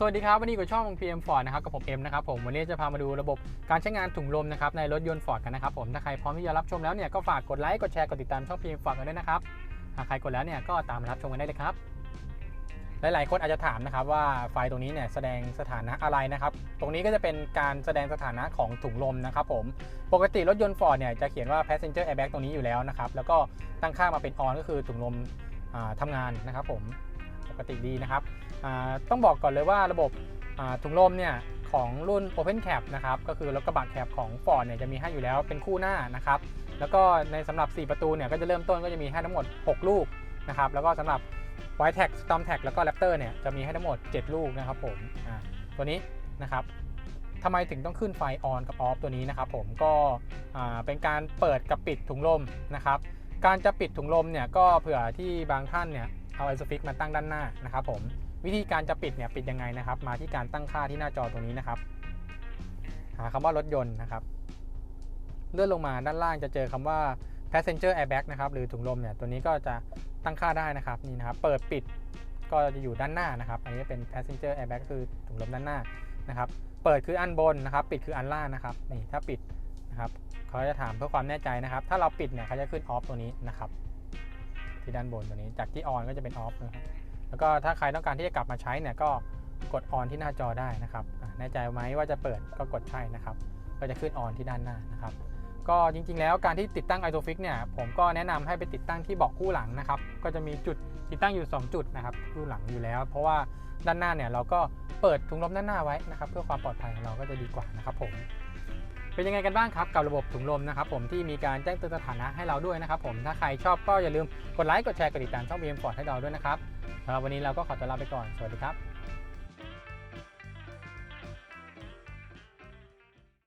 สวัสดีครับ วันนี้กับช่อง PM Ford นะครับกับผมเอ็มนะครับผมวันนี้จะพามาดูระบบการใช้งานถุงลมนะครับในรถยนต์ Ford กันนะครับผมถ้าใครพร้อมที่จะรับชมแล้วเนี่ยก็ฝากกดไลค์กดแชร์กดติดตามช่อง PM Ford กันด้วยนะครับหากใครกดแล้วเนี่ยก็ตามมารับชมกันได้เลยครับ หลายๆคนอาจจะถามนะครับว่าไฟตรงนี้เนี่ยแสดงสถานะอะไรนะครับตรงนี้ก็จะเป็นการแสดงสถานะของถุงลมนะครับผมปกติรถยนต์ Ford เนี่ยจะเขียนว่า passenger airbag ตรงนี้อยู่แล้วนะครับแล้วก็ตั้งค่ามาเป็น on ก็คือถุงลมอ่าทำงานนะครับผม กติดีนะครับต้องบอกก่อนเลยว่าระบบถุงลมเนี่ยของรุ่น Open Cap นะครับก็คือรถกระบะแคปของ Ford เนี่ยจะมีให้อยู่แล้วเป็นคู่หน้านะครับแล้วก็ในสำหรับ 4 ประตูเนี่ยก็จะเริ่มต้นก็จะมีให้ทั้งหมด 6 ลูกนะครับแล้วก็สำหรับ White Tag Storm Tag แล้วก็ Raptor เนี่ยจะมีให้ทั้งหมด 7 ลูกนะครับผมตัวนี้นะครับทำไมถึงต้องขึ้นไฟ on กับ off ตัวนี้นะครับผมก็เป็นการเปิดกับปิดถุงลมนะครับการจะปิดถุงลมเนี่ยก็เผื่อที่บางท่านเนี่ย เอาไอโซฟิกมาตั้งด้านหน้านะครับผมวิธีการจะปิดเนี่ยปิดยังไงนะครับ มาที่การตั้งค่าที่หน้าจอตรงนี้นะครับ หาคำว่ารถยนต์นะครับ เลื่อนลงมาด้านล่างจะเจอคำว่า passenger airbag นะครับหรือถุงลมเนี่ยตัวนี้ก็จะตั้งค่าได้นะครับนี่นะครับ เปิดปิดก็จะอยู่ด้านหน้านะครับ อันนี้เป็น passenger airbag คือถุงลมด้านหน้านะครับ เปิดคืออันบนนะครับ ปิดคืออันล่างนะครับนี่ถ้าปิดนะครับเขาจะถามเพื่อความแน่ใจนะครับ ถ้าเราปิดเนี่ยเขาจะขึ้น off ตัวนี้นะครับ ที่ด้านบนตัวนี้ จากที่ on ก็จะเป็น off นะครับแล้วก็ถ้าใครต้องการที่จะกลับมาใช้เนี่ยก็กด on ที่หน้าจอได้นะครับแน่ใจไหมว่าจะเปิดก็กดใช่นะครับ ก็จะขึ้น on ที่ด้านหน้านะครับ ก็จริงๆ แล้วการที่ติดตั้ง Isofix เนี่ยผมก็แนะนำให้ไปติดตั้งที่เบาะคู่หลังนะครับ ก็จะมีจุดติดตั้งอยู่ 2 จุดนะครับคู่หลังอยู่แล้ว เพราะว่าด้านหน้าเนี่ยเราก็เปิดถุงลมด้านหน้าไว้นะครับ เพื่อความปลอดภัยของเราก็จะดีกว่านะครับผม เป็นยังไงกันบ้างครับกับระบบถุงลมนะครับผมที่มีการแจ้งเตือนสถานะให้เราด้วยนะครับผมถ้าใครชอบก็อย่าลืมกดไลค์กดแชร์กดติดตามช่อง BM Ford ให้เราด้วยนะครับสำหรับวันนี้เราก็ขอตัวลาไปก่อนสวัสดีครับ